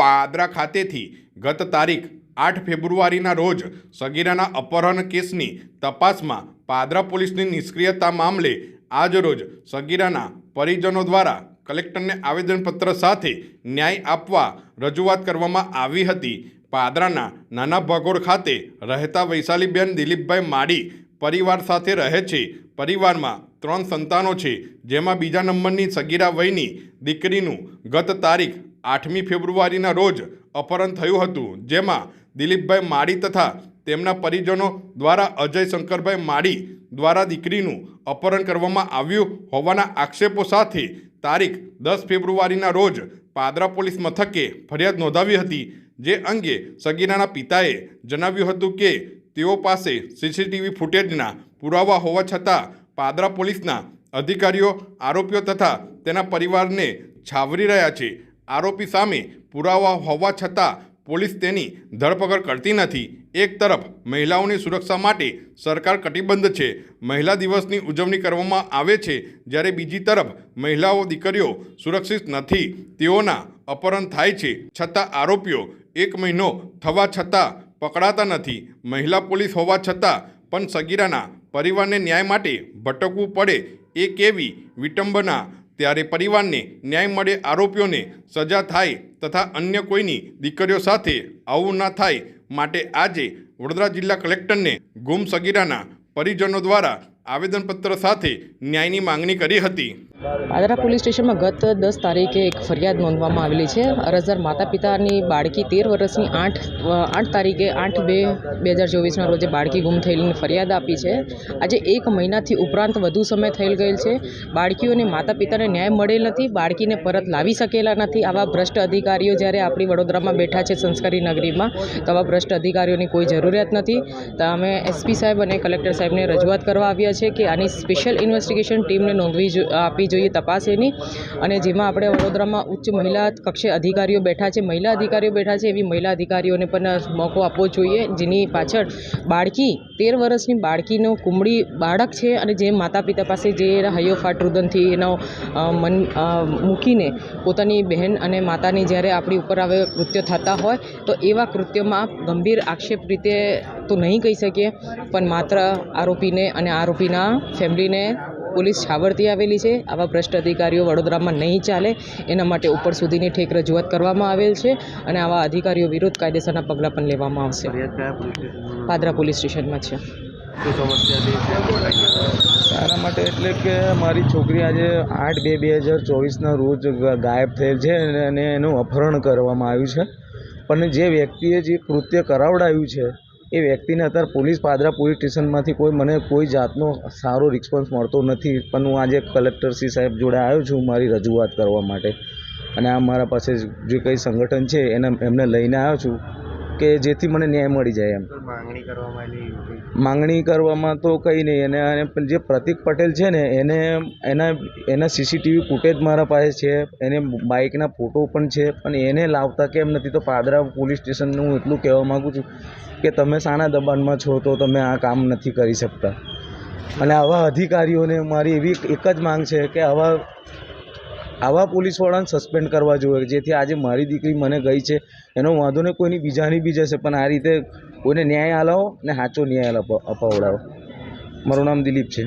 પાદરા ખાતેથી ગત તારીખ આઠ ફેબ્રુઆરીના રોજ સગીરાના અપહરણ કેસની તપાસમાં પાદરા પોલીસની નિષ્ક્રિયતા મામલે આજરોજ સગીરાના પરિજનો દ્વારા કલેક્ટરને આવેદનપત્ર સાથે ન્યાય આપવા રજૂઆત કરવામાં આવી હતી. પાદરાના નાના ભાગોળ ખાતે રહેતા વૈશાલીબેન દિલીપભાઈ માડી પરિવાર સાથે રહે છે. પરિવારમાં ત્રણ સંતાનો છે, જેમાં બીજા નંબરની સગીરા વયની દીકરીનું ગત તારીખ આઠમી ફેબ્રુઆરીના રોજ અપહરણ થયું હતું, જેમાં દિલીપભાઈ માળી તથા તેમના પરિજનો દ્વારા અજય શંકરભાઈ માળી દ્વારા દીકરીનું અપહરણ કરવામાં આવ્યું હોવાના આક્ષેપો સાથે તારીખ દસ ફેબ્રુઆરીના રોજ પાદરા પોલીસ મથકે ફરિયાદ નોંધાવી હતી, જે અંગે સગીરાના પિતાએ જણાવ્યું હતું કે તેઓ પાસે સીસીટીવી ફૂટેજના પુરાવા હોવા છતાં પાદરા પોલીસના અધિકારીઓ આરોપીઓ તથા તેના પરિવારને છાવરી રહ્યા છે. આરોપી સામે પુરાવા હોવા છતાં પોલીસ તેની ધરપકડ કરતી નથી. એક તરફ મહિલાઓની સુરક્ષા માટે સરકાર કટિબદ્ધ છે. મહિલા દિવસની ઉજવણી કરવામાં આવે છે જ્યારે બીજી તરફ મહિલાઓ દીકરીઓ સુરક્ષિત નથી. તેઓના અપહરણ થાય છે. છતાં આરોપીઓ એક મહિનો થવા છતાં પકડાતા નથી. મહિલા પોલીસ હોવા છતાં પણ સગીરાના પરિવારને ન્યાય માટે ભટકવું પડે એ કેવી વિટંબના ત્યારે પરિવારને ન્યાય મળે, આરોપીઓને સજા થાય તથા અન્ય કોઈની દીકરીઓ સાથે આવું ના થાય માટે આજે વડોદરા જિલ્લા કલેક્ટરને ગુમ સગીરાના પરિજનો દ્વારા આવેદનપત્ર સાથે ન્યાયની માંગણી કરી હતી. પાદરા પોલીસ સ્ટેશનમાં ગત દસ તારીખે એક ફરિયાદ નોંધવામાં આવેલી છે. અરજદાર માતા પિતાની બાળકી તેર વર્ષની આઠ આઠ તારીખે આઠ બે બે હજાર ચોવીસના રોજે બાળકી ગુમ થયેલીની ફરિયાદ આપી છે. આજે એક મહિનાથી ઉપરાંત વધુ સમય થઈ ગયેલ છે. બાળકીઓને માતા પિતાને ન્યાય મળેલ નથી, બાળકીને પરત લાવી શકેલા નથી. આવા ભ્રષ્ટ અધિકારીઓ જ્યારે આપણી વડોદરામાં બેઠા છે સંસ્કારી નગરીમાં, તો આવા ભ્રષ્ટ અધિકારીઓની કોઈ જરૂરિયાત નથી. તો અમે એસપી સાહેબ અને કલેક્ટર સાહેબને રજૂઆત કરવા આવ્યા છે કે આની સ્પેશિયલ ઇન્વેસ્ટિગેશન ટીમને નોંધવી જો- જોઈએ તપાસ એની અને જેમાં આપણે વડોદરામાં ઉચ્ચ મહિલા કક્ષે અધિકારીઓ બેઠા છે, મહિલા અધિકારીઓ બેઠા છે, એવી મહિલા અધિકારીઓને પણ મોકો આપવો જોઈએ, જેની પાછળ બાળકી, તેર વર્ષની બાળકીનો કુમળી બાળક છે અને જે માતા પિતા પાસે જે હૈયોફાટ રુદનથી એનો મન મૂકીને પોતાની બહેન અને માતાની જ્યારે આપણી ઉપર આવે કૃત્ય થતા હોય, તો એવા કૃત્યોમાં ગંભીર આક્ષેપ રીતે તો નહીં કહી શકીએ, પણ માત્ર આરોપીને અને આરોપીના ફેમિલીને પોલીસ છાવરતી આવેલી છે. આવા ભ્રષ્ટ અધિકારીઓ વડોદરામાં નહીં ચાલે એના માટે ઉપર સુધીની ઠેક રજૂઆત કરવામાં આવેલ છે અને આવા અધિકારીઓ વિરુદ્ધ કાયદેસરના પગલાં પણ લેવામાં આવશે. પાદરા પોલીસ સ્ટેશનમાં છે. શું તારા માટે એટલે કે મારી છોકરી આજે આઠ બે બે હજાર ચોવીસના રોજ ગાયબ થયેલ છે અને અને એનું અપહરણ કરવામાં આવ્યું છે. પણ જે વ્યક્તિએ જે કૃત્ય કરાવડાવ્યું છે એ વ્યક્તિને અત્યારે પોલીસ પાદરા પોલીસ સ્ટેશનમાંથી કોઈ મને કોઈ જાતનો સારો રિસ્પોન્સ મળતો નથી. પણ હું આજે કલેક્ટર શ્રી સાહેબ જોડે આવ્યો છું મારી રજૂઆત કરવા માટે. અને આ મારા પાસે જે કંઈ સંગઠન છે, એને એમને લઈને આવ્યો છું. કે જેથી મને ન્યાય મળી જાય એમ. માંગણી કરવામાં માંગણી કરવામાં તો કંઈ નહીં. એને અને જે પ્રતિક પટેલ છે ને એને એના એના સીસીટીવી ફૂટેજ મારા પાસે છે. એને બાઇકના ફોટો પણ છે. પણ એને લાવતા કેમ નથી? તો પાદરા પોલીસ સ્ટેશનનું હું એટલું કહેવા માગું છું કે તમે સાના દબાણમાં છો તો તમે આ કામ નથી કરી શકતા. અને આવા અધિકારીઓને મારી એવી એક જ માંગ છે કે આવા આવા પોલીસવાળાને સસ્પેન્ડ કરવા જોઈએ જેથી આજે મારી દીકરી મને ગઈ છે, એનો વાંધો ને કોઈની બીજાની બી જશે, પણ આ રીતે કોઈને ન્યાય આલાવો ને સાચો ન્યાય અપાવડાવો. મારું નામ દિલીપ છે.